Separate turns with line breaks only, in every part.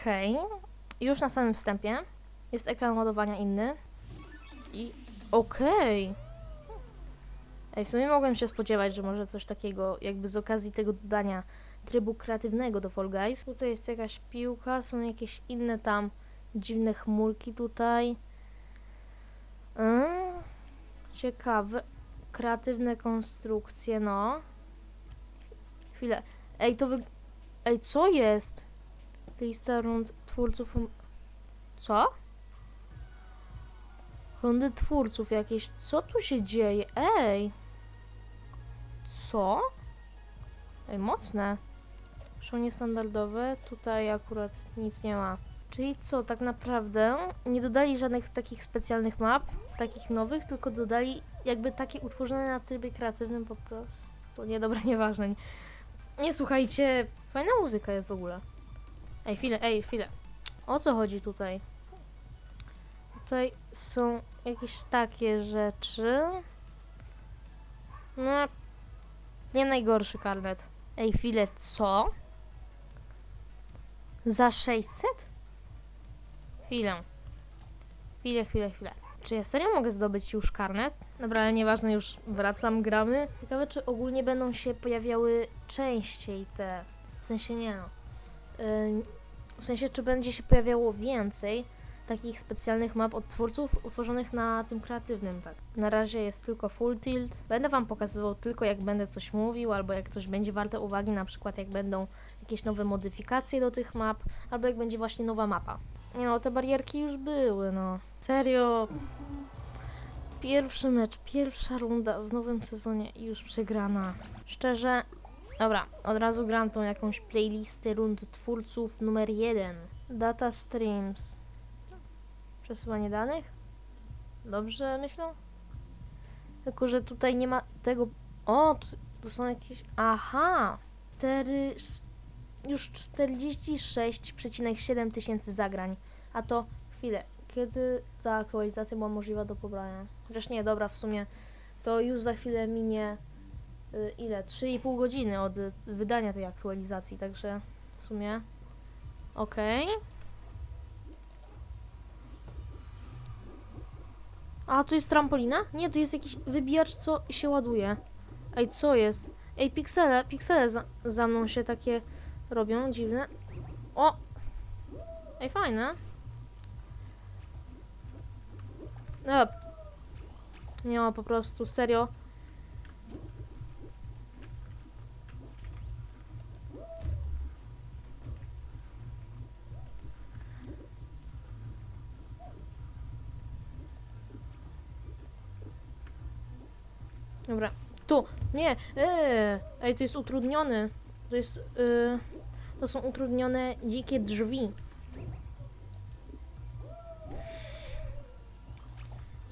Okej. Już na samym wstępie jest ekran ładowania inny. I okej. Ej, w sumie mogłem się spodziewać, że może coś takiego, jakby z okazji tego dodania trybu kreatywnego do Fall Guys. Tutaj jest jakaś piłka, są jakieś inne tam dziwne chmurki tutaj. Mm, ciekawe. Kreatywne konstrukcje, no. Chwilę. Ej, to wy... Ej, co jest? Lista rund twórców... um- Co? Rundy twórców jakieś. Co tu się dzieje? Ej! Co? Ej, mocne. Są niestandardowe. Tutaj akurat nic nie ma. Czyli co, tak naprawdę nie dodali żadnych takich specjalnych map, takich nowych, tylko dodali jakby takie utworzone na trybie kreatywnym po prostu. Nie, dobra, nieważne. Nie, nie słuchajcie, fajna muzyka jest w ogóle. Ej, chwilę, ej, chwilę. O co chodzi tutaj? Tutaj są jakieś takie rzeczy. No, nie najgorszy karnet. Ej, chwilę, co? Za 600? Chwilę. Chwilę, chwilę, chwilę. Czy ja serio mogę zdobyć już karnet? Dobra, ale nieważne, już wracam, gramy. Ciekawe, czy ogólnie będą się pojawiały częściej te... W sensie nie no. Ym, w sensie, czy będzie się pojawiało więcej takich specjalnych map od twórców utworzonych na tym kreatywnym, tak. Na razie jest tylko full tilt. Będę wam pokazywał tylko jak będę coś mówił, albo jak coś będzie warte uwagi, na przykład jak będą jakieś nowe modyfikacje do tych map, albo jak będzie właśnie nowa mapa. No, te barierki już były, no. Serio. Pierwszy mecz, pierwsza runda w nowym sezonie i już przegrana. Szczerze, dobra, od razu gram tą jakąś playlistę rund twórców numer jeden. Data streams. Przesyłanie danych? Dobrze myślę? Tylko, że tutaj nie ma tego... O, tu, są jakieś... Aha! 4... Już 46,7 tysięcy zagrań. A to... Chwilę. Kiedy ta aktualizacja była możliwa do pobrania? Chociaż nie, dobra, w sumie to już za chwilę minie... Y, ile? 3,5 godziny od wydania tej aktualizacji, także w sumie... Okej. A, tu jest trampolina? Nie, tu jest jakiś wybijacz, co się ładuje. Ej, co jest? Ej, piksele, piksele za, za mną się takie robią, dziwne. O! Ej, fajne. No. Nie ma po prostu, serio. Dobra, tu, nie, eee, ej, to jest utrudniony, to jest, y, to są utrudnione dzikie drzwi.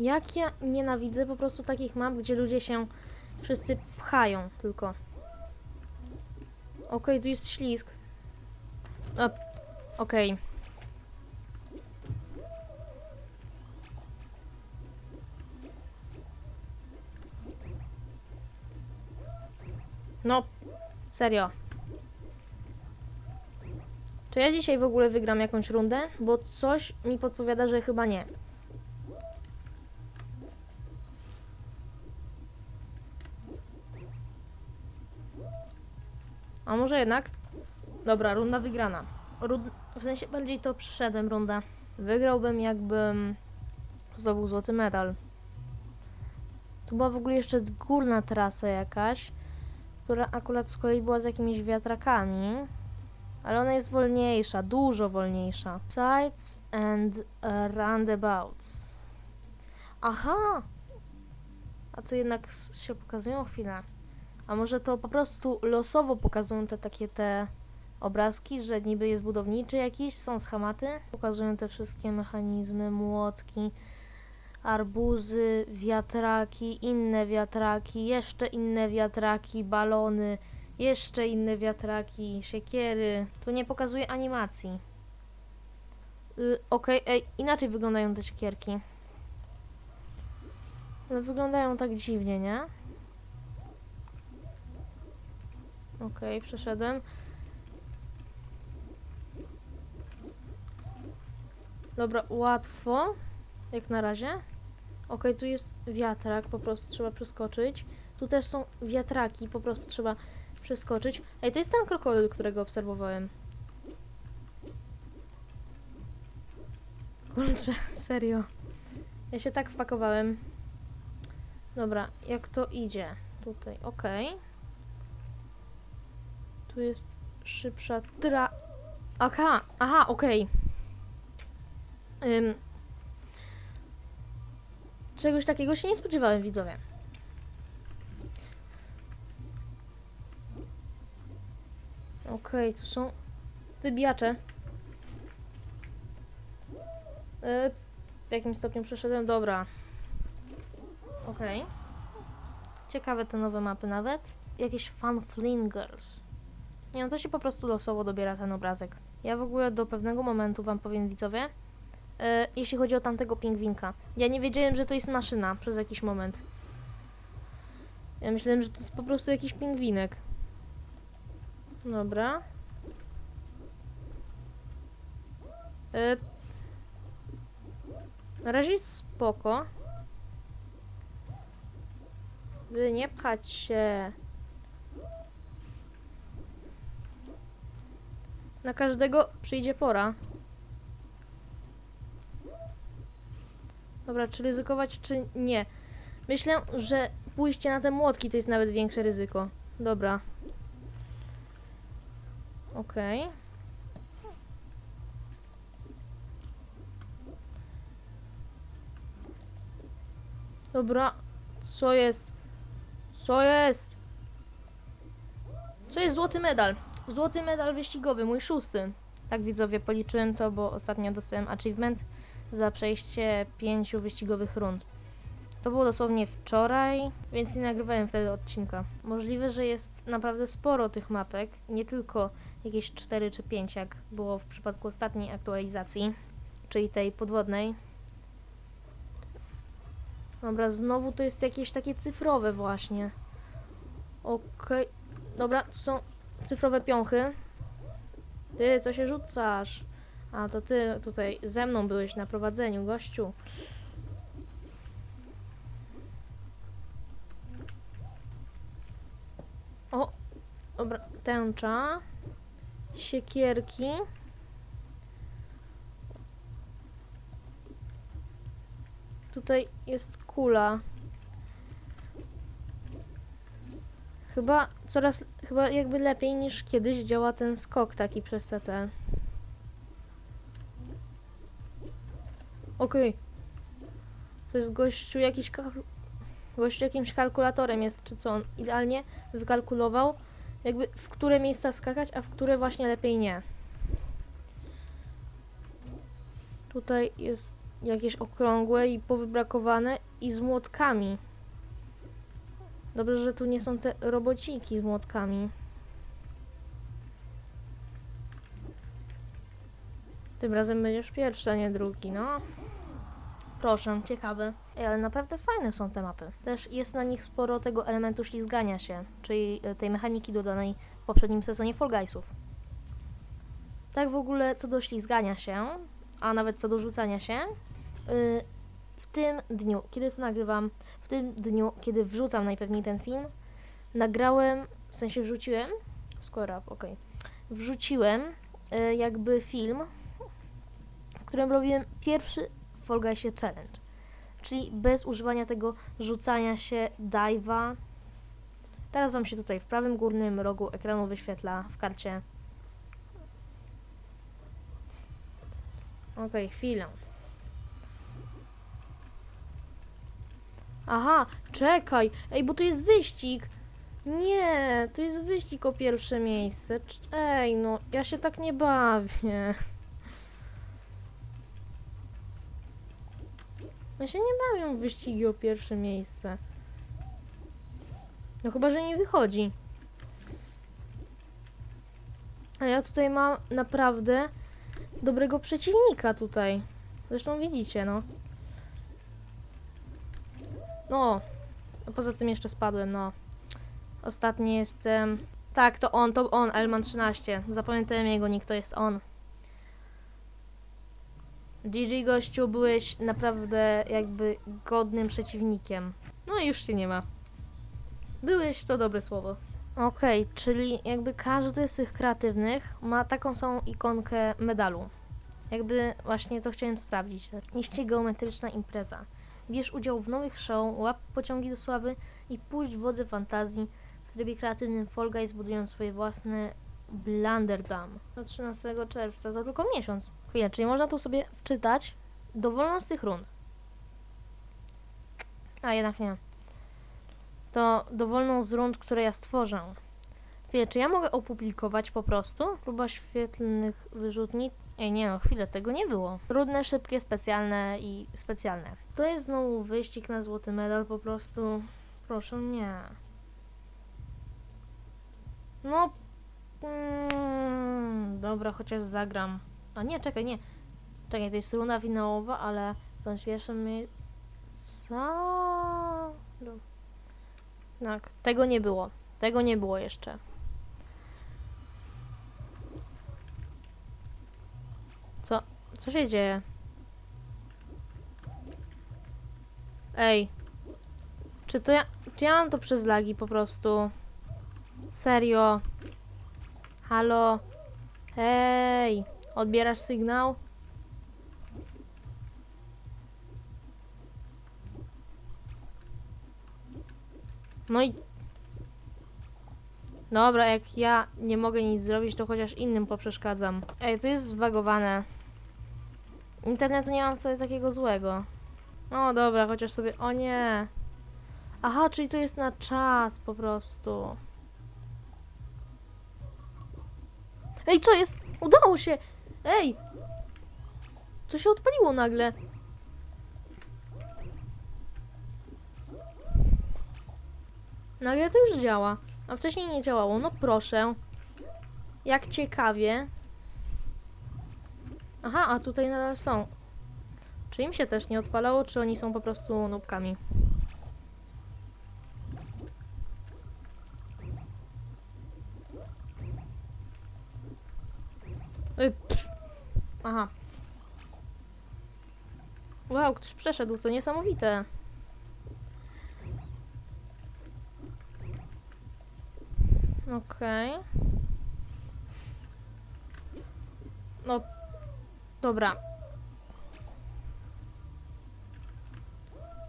Jak ja nienawidzę po prostu takich map, gdzie ludzie się wszyscy pchają tylko. Okej, tu jest ślizg. Okej. No, serio. Czy ja dzisiaj w ogóle wygram jakąś rundę? Bo coś mi podpowiada, że chyba nie. A może jednak? Dobra, runda wygrana. W sensie bardziej to przyszedłem runda. Wygrałbym jakbym zdobył złoty medal. Tu była w ogóle jeszcze górna trasa jakaś która akurat z kolei była z jakimiś wiatrakami, ale ona jest wolniejsza, dużo wolniejsza. Sides and uh, roundabouts. Aha! A co jednak się pokazują chwilę. A może to po prostu losowo pokazują te takie te obrazki, że niby jest budowniczy jakiś, są schematy. Pokazują te wszystkie mechanizmy, młotki, arbuzy, wiatraki, inne wiatraki, jeszcze inne wiatraki, balony, jeszcze inne wiatraki, siekiery. Tu nie pokazuje animacji. Y, Okej, ej, inaczej wyglądają te siekierki. One wyglądają tak dziwnie, nie? Okej, przeszedłem. Dobra, łatwo. Jak na razie. Okej, tu jest wiatrak, po prostu trzeba przeskoczyć. Tu też są wiatraki, po prostu trzeba przeskoczyć. Ej, to jest ten krokodyl, którego obserwowałem. Kurczę, serio. Ja się tak wpakowałem. Dobra, jak to idzie? Tutaj, okej. Tu jest szybsza tra... Aha, aha, okej. Ym, czegoś takiego się nie spodziewałem, widzowie. Okej, tu są wybijacze. Y, w jakim stopniu przeszedłem? Dobra. Okej. Ciekawe te nowe mapy nawet. Jakieś fun flingers. Nie no, to się po prostu losowo dobiera ten obrazek. Ja w ogóle do pewnego momentu wam powiem widzowie, e, jeśli chodzi o tamtego pingwinka. Ja nie wiedziałem, że to jest maszyna przez jakiś moment. Ja myślałem, że to jest po prostu jakiś pingwinek. Dobra. E, na razie jest spoko. By nie pchać się. Na każdego przyjdzie pora. Dobra, czy ryzykować, czy nie? Myślę, że pójście na te młotki to jest nawet większe ryzyko. Dobra. Okej. Dobra. Co jest? Co jest? Co jest złoty medal? Złoty medal wyścigowy, mój szósty. Tak widzowie, policzyłem to, bo ostatnio dostałem achievement za przejście pięciu wyścigowych rund. To było dosłownie wczoraj, więc nie nagrywałem wtedy odcinka. Możliwe, że jest naprawdę sporo tych mapek, nie tylko jakieś 4 czy 5, jak było w przypadku ostatniej aktualizacji, czyli tej podwodnej. Dobra, znowu to jest jakieś takie cyfrowe właśnie. Okej, dobra, tu są cyfrowe piąchy. Ty, co się rzucasz? A, to ty tutaj ze mną byłeś na prowadzeniu, gościu. O, dobra, tęcza. Siekierki. Tutaj jest kula. Chyba coraz, chyba jakby lepiej niż kiedyś działa ten skok taki przez TT. Okej. To jest gościu jakiś gościu jakimś kalkulatorem jest, czy co on idealnie wykalkulował, jakby w które miejsca skakać, a w które właśnie lepiej nie. Tutaj jest jakieś okrągłe i powybrakowane i z młotkami. Dobrze, że tu nie są te robociki z młotkami. Tym razem będziesz pierwszy, a nie drugi, no. Proszę, ciekawe. Ej, ale naprawdę fajne są te mapy. Też jest na nich sporo tego elementu ślizgania się, czyli e, tej mechaniki dodanej w poprzednim sezonie Fall Guysów. Tak w ogóle co do ślizgania się, a nawet co do rzucania się, y, w tym dniu, kiedy to nagrywam, w tym dniu, kiedy wrzucam najpewniej ten film, nagrałem, w sensie wrzuciłem, skoro, okej, wrzuciłem y, jakby film, w którym robiłem pierwszy Fall Guysie Challenge, czyli bez używania tego rzucania się dive'a. Teraz Wam się tutaj w prawym górnym rogu ekranu wyświetla w karcie. Okej, chwilę. Aha, czekaj. Ej, bo tu jest wyścig. Nie, to jest wyścig o pierwsze miejsce. Ej, no, ja się tak nie bawię. Ja się nie bawię w wyścigi o pierwsze miejsce. No chyba, że nie wychodzi. A ja tutaj mam naprawdę dobrego przeciwnika tutaj. Zresztą widzicie, no. No. A poza tym jeszcze spadłem, no. Ostatni jestem... Tak, to on, to on, Elman 13. Zapamiętałem jego nick, to jest on. GG gościu, byłeś naprawdę jakby godnym przeciwnikiem. No i już się nie ma. Byłeś to dobre słowo. Okej, czyli jakby każdy z tych kreatywnych ma taką samą ikonkę medalu. Jakby właśnie to chciałem sprawdzić. Iście geometryczna impreza. Bierz udział w nowych show, łap pociągi do sławy i puść wodze fantazji. W trybie kreatywnym Fall Guys budują swoje własne Blunderdam. Do 13 czerwca to tylko miesiąc. Chwilę, czyli można tu sobie wczytać dowolną z tych rund. A jednak nie. To dowolną z rund, które ja stworzę. Chwilę, czy ja mogę opublikować po prostu? Próba świetlnych wyrzutni. Ej, nie no, chwilę, tego nie było. Trudne, szybkie, specjalne i specjalne. To jest znowu wyścig na złoty medal, po prostu. Proszę, nie. No. Mm, dobra, chociaż zagram. A nie, czekaj, nie. Czekaj, to jest runa finałowa, ale to pierwsze my. Tak, tego nie było. Tego nie było jeszcze. Co? Co się dzieje? Ej. Czy to ja... Czy ja mam to przez lagi po prostu? Serio? Halo? Hej! Odbierasz sygnał? No i... Dobra, jak ja nie mogę nic zrobić, to chociaż innym poprzeszkadzam. Ej, to jest zbagowane. Internetu nie mam wcale takiego złego. No dobra, chociaż sobie... O nie! Aha, czyli to jest na czas po prostu. Ej, co jest? Udało się! Ej! Co się odpaliło nagle? Nagle to już działa. A wcześniej nie działało. No proszę. Jak ciekawie. Aha, a tutaj nadal są. Czy im się też nie odpalało, czy oni są po prostu nubkami? Psz. Aha. Wow, ktoś przeszedł, to niesamowite. Okej. No, dobra.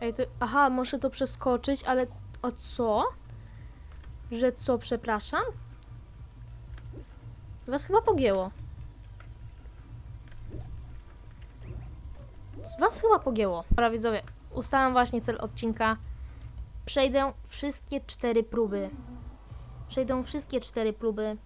Ej, to, aha, muszę to przeskoczyć, ale o co? Że co, przepraszam? Was chyba pogięło. Was chyba pogięło. Dobra, widzowie, ustalam właśnie cel odcinka. Przejdę wszystkie cztery próby. Przejdą wszystkie cztery próby.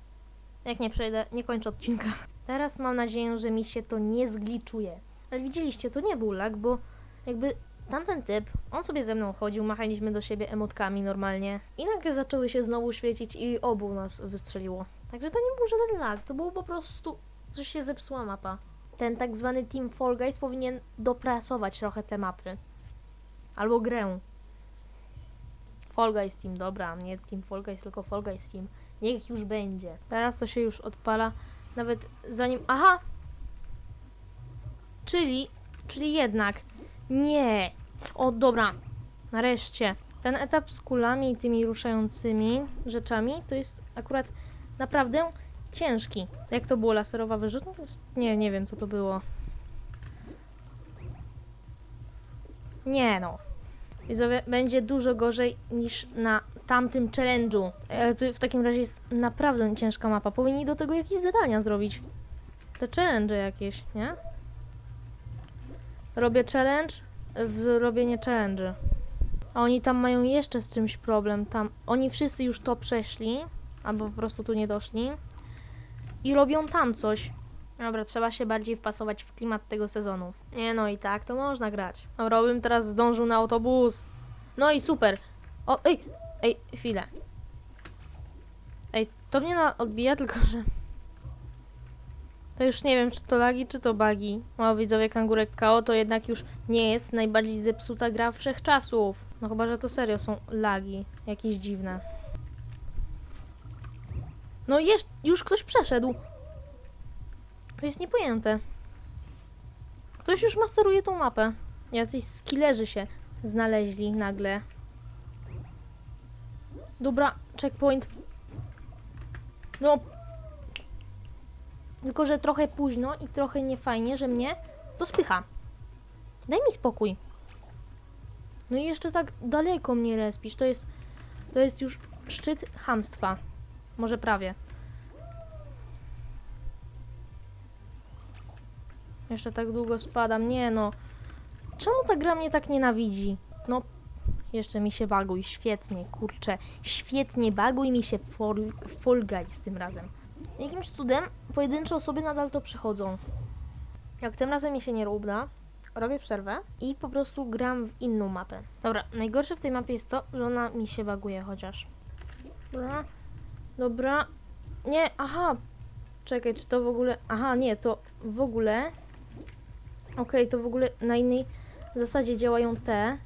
Jak nie przejdę, nie kończę odcinka. Teraz mam nadzieję, że mi się to nie zgliczuje. Ale widzieliście, to nie był lag, bo jakby tamten typ, on sobie ze mną chodził, machaliśmy do siebie emotkami normalnie. I nagle zaczęły się znowu świecić i obu nas wystrzeliło. Także to nie był żaden lag, to było po prostu coś się zepsuła mapa. Ten tak zwany Team Fall Guys powinien dopracować trochę te mapy. Albo grę. Fall Guys Team, dobra, nie Team Fall Guys, tylko Fall Guys Team. Niech już będzie. Teraz to się już odpala, nawet zanim... Aha! Czyli, czyli jednak, nie. O, dobra, nareszcie. Ten etap z kulami i tymi ruszającymi rzeczami to jest akurat naprawdę ciężki. Jak to było laserowa wyrzutnia? Nie, nie wiem co to było. Nie no. Widzowie, będzie dużo gorzej niż na tamtym challenge'u. To w takim razie jest naprawdę ciężka mapa. Powinni do tego jakieś zadania zrobić. Te challenge jakieś, nie? Robię challenge w robienie challenge. A oni tam mają jeszcze z czymś problem. Tam oni wszyscy już to przeszli, albo po prostu tu nie doszli. I robią tam coś. Dobra, trzeba się bardziej wpasować w klimat tego sezonu. Nie no i tak to można grać. Dobra, bym teraz zdążył na autobus. No i super. O, ej, ej, chwilę. Ej, to mnie na odbija, tylko że... To już nie wiem, czy to lagi, czy to bugi. O, widzowie, Kangurek KO to jednak już nie jest najbardziej zepsuta gra wszechczasów. No chyba, że to serio są lagi. Jakieś dziwne. No już ktoś przeszedł. To jest niepojęte. Ktoś już masteruje tą mapę. Jacyś skillerzy się znaleźli nagle. Dobra, checkpoint. No. Tylko, że trochę późno i trochę niefajnie, że mnie to spycha. Daj mi spokój. No i jeszcze tak daleko mnie respisz. To jest, to jest już szczyt hamstwa. Może prawie. Jeszcze tak długo spadam. Nie no. Czemu ta gra mnie tak nienawidzi? No, jeszcze mi się baguj. Świetnie, kurczę. Świetnie baguj mi się Fall, Guys tym razem. Jakimś cudem pojedyncze osoby nadal to przychodzą. Jak tym razem mi się nie uda, robię przerwę i po prostu gram w inną mapę. Dobra, najgorsze w tej mapie jest to, że ona mi się baguje chociaż. Dobra, dobra. Nie, aha. Czekaj, czy to w ogóle... Aha, nie, to w ogóle... Okej, to w ogóle na innej zasadzie działają te.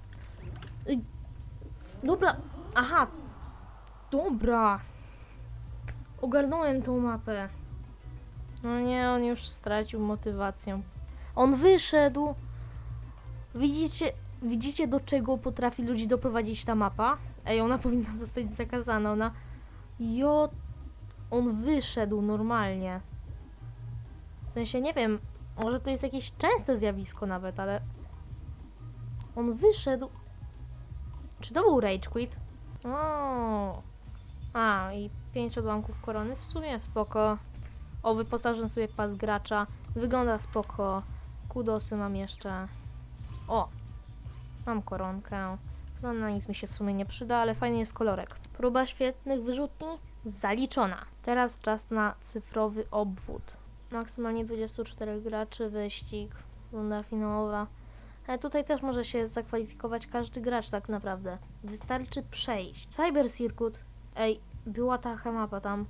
Dobra, aha. Dobra. Ogarnąłem tą mapę. No nie, on już stracił motywację. On wyszedł. Widzicie, widzicie do czego potrafi ludzi doprowadzić ta mapa? Ej, ona powinna zostać zakazana. Ona. Jo. On wyszedł normalnie. W sensie nie wiem, może to jest jakieś częste zjawisko nawet, ale. On wyszedł. Czy to był Rage Quit? O. A, i pięć odłamków korony. W sumie spoko. O, wyposażę sobie pas gracza. Wygląda spoko. Kudosy mam jeszcze. O! Mam koronkę. No na nic mi się w sumie nie przyda, ale fajny jest kolorek. Próba świetnych wyrzutni zaliczona. Teraz czas na cyfrowy obwód. Maksymalnie 24 graczy, wyścig, runda finałowa. Ale tutaj też może się zakwalifikować każdy gracz tak naprawdę. Wystarczy przejść. Cyber Circuit. Ej, była taka mapa tam.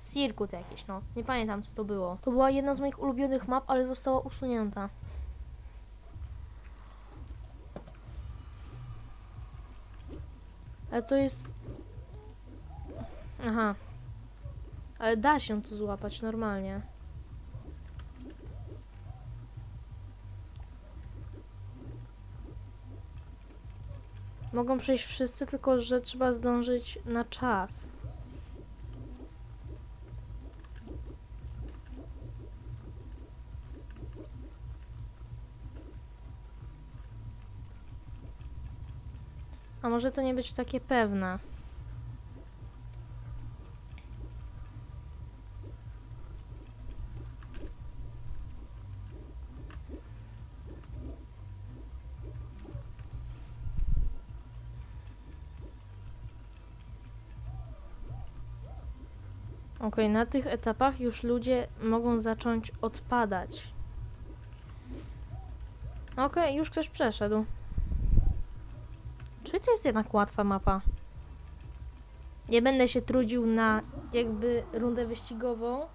Circuit jakiś, no. Nie pamiętam co to było. To była jedna z moich ulubionych map, ale została usunięta. Ale to jest... Aha. Ale da się tu złapać normalnie. Mogą przejść wszyscy, tylko że trzeba zdążyć na czas. A może to nie być takie pewne? Okej, na tych etapach już ludzie mogą zacząć odpadać. Okej, już ktoś przeszedł. Czy to jest jednak łatwa mapa? Nie będę się trudził na jakby rundę wyścigową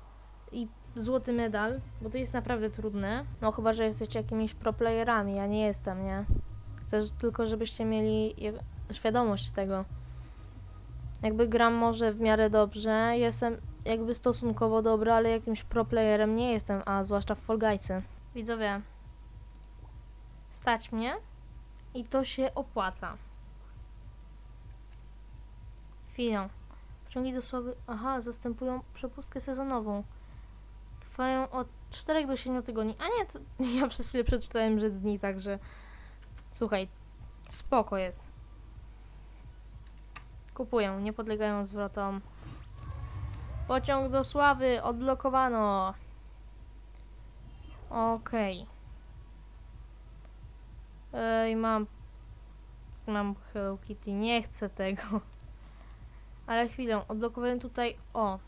i złoty medal, bo to jest naprawdę trudne. No chyba, że jesteście jakimiś proplayerami, ja nie jestem, nie? Chcę tylko, żebyście mieli świadomość tego. Jakby gram może w miarę dobrze, jestem jakby stosunkowo dobra, ale jakimś proplayerem nie jestem, a zwłaszcza w Fall. Widzowie, stać mnie i to się opłaca. Chwilę. Pociągi do słaby... Aha, zastępują przepustkę sezonową. Trwają od 4 do 7 tygodni. A nie, to ja przez chwilę przeczytałem, że dni, także... Słuchaj, spoko jest. Kupuję, nie podlegają zwrotom. Pociąg do Sławy odblokowano. Okej. Ej, mam... Mam Hello Kitty, nie chcę tego. Ale chwilę, odblokowałem tutaj... O!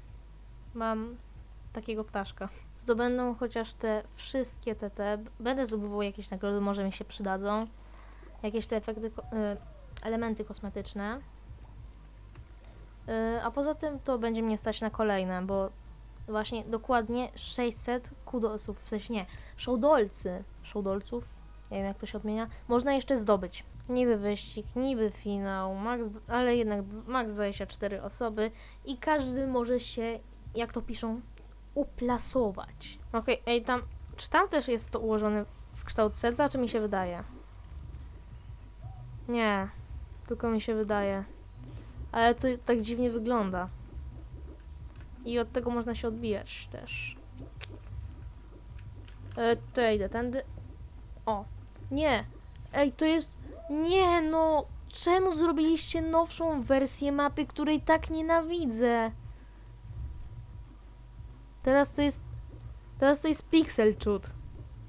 Mam takiego ptaszka. Zdobędą chociaż te wszystkie te, te... Będę zdobywał jakieś nagrody, może mi się przydadzą. Jakieś te efekty, y, elementy kosmetyczne. Y, A poza tym to będzie mnie stać na kolejne, bo właśnie dokładnie 600 kudosów, w sensie nie, szołdolcy, szołdolców, nie wiem jak to się odmienia, można jeszcze zdobyć. Niby wyścig, niby finał, max, ale jednak max 24 osoby i każdy może się, jak to piszą, uplasować. Okej, ej tam, czy tam też jest to ułożone w kształt serca, czy mi się wydaje? Nie, tylko mi się wydaje. Ale to tak dziwnie wygląda. I od tego można się odbijać też. E, to ja idę tędy. O, nie. Ej, to jest... Nie, no. Czemu zrobiliście nowszą wersję mapy, której tak nienawidzę? Teraz to jest... Teraz to jest pixel chut.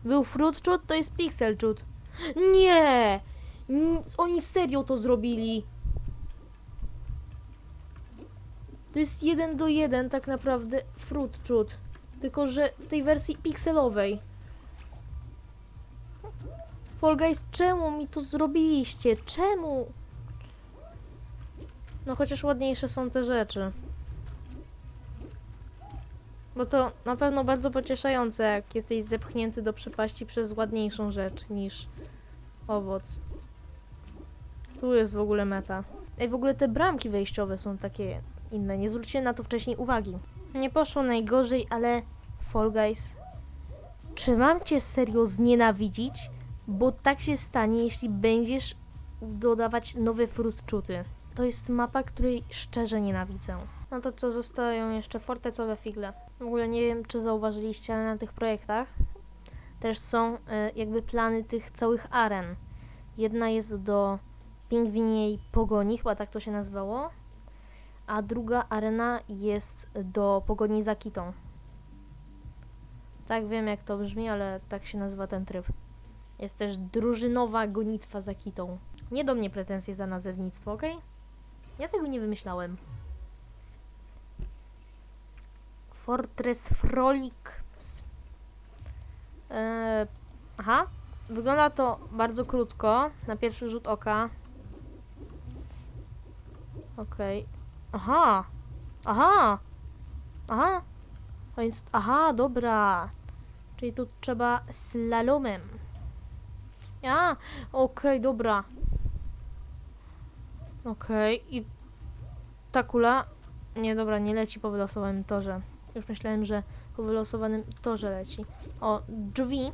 Był fruit chut, to jest pixel chut. Nie! Oni serio to zrobili. To jest jeden do jeden tak naprawdę fruit chut. Tylko, że w tej wersji pikselowej. Fall Guys, czemu mi to zrobiliście? Czemu? No chociaż ładniejsze są te rzeczy. Bo to na pewno bardzo pocieszające, jak jesteś zepchnięty do przepaści przez ładniejszą rzecz niż owoc. Tu jest w ogóle meta. Ej, w ogóle te bramki wejściowe są takie inne. Nie zwróciłem na to wcześniej uwagi. Nie poszło najgorzej, ale Fall Guys. Czy mam cię serio znienawidzić? Bo tak się stanie, jeśli będziesz dodawać nowe fruitczuty. To jest mapa, której szczerze nienawidzę. No to co, zostają jeszcze fortecowe figle. W ogóle nie wiem, czy zauważyliście, ale na tych projektach też są e, jakby plany tych całych aren. Jedna jest do pingwiniej pogoni, chyba tak to się nazywało, a druga arena jest do pogoni za kitą. Tak wiem, jak to brzmi, ale tak się nazywa ten tryb. Jest też drużynowa gonitwa za kitą. Nie do mnie pretensje za nazewnictwo, ok? Ja tego nie wymyślałem. Fortress Frolic. Eee, aha. Wygląda to bardzo krótko, na pierwszy rzut oka. Okej. Aha! Aha! Aha! Aha, dobra. Czyli tu trzeba slalomem. A, okej, dobra. Okej, i ta kula... Nie, dobra, nie leci po wylosowanym torze. Już myślałem, że po wylosowanym torze leci. O, drzwi.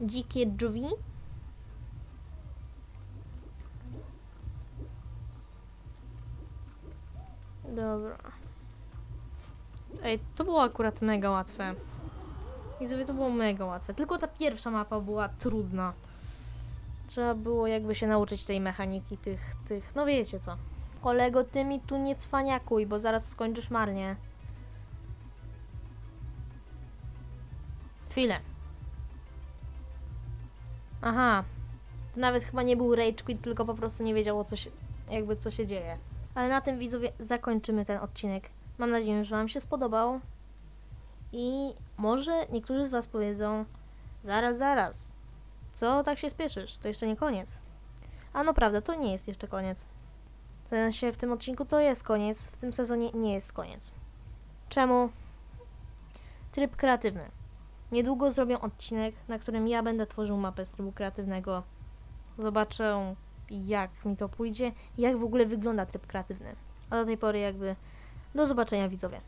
Dzikie drzwi. Dobra. Ej, to było akurat mega łatwe. Widzowie, to było mega łatwe. Tylko ta pierwsza mapa była trudna. Trzeba było jakby się nauczyć tej mechaniki, tych, tych, no wiecie co. Kolego, ty mi tu nie cwaniakuj, bo zaraz skończysz marnie. Chwilę. Aha. To nawet chyba nie był rage quit, tylko po prostu nie wiedział o co się, jakby co się dzieje. Ale na tym widzowie zakończymy ten odcinek. Mam nadzieję, że Wam się spodobał. I może niektórzy z Was powiedzą, zaraz, zaraz, co tak się spieszysz? To jeszcze nie koniec. A no prawda, to nie jest jeszcze koniec. W sensie w tym odcinku to jest koniec, w tym sezonie nie jest koniec. Czemu? Tryb kreatywny. Niedługo zrobię odcinek, na którym ja będę tworzył mapę z trybu kreatywnego. Zobaczę, jak mi to pójdzie, jak w ogóle wygląda tryb kreatywny. A do tej pory jakby do zobaczenia widzowie.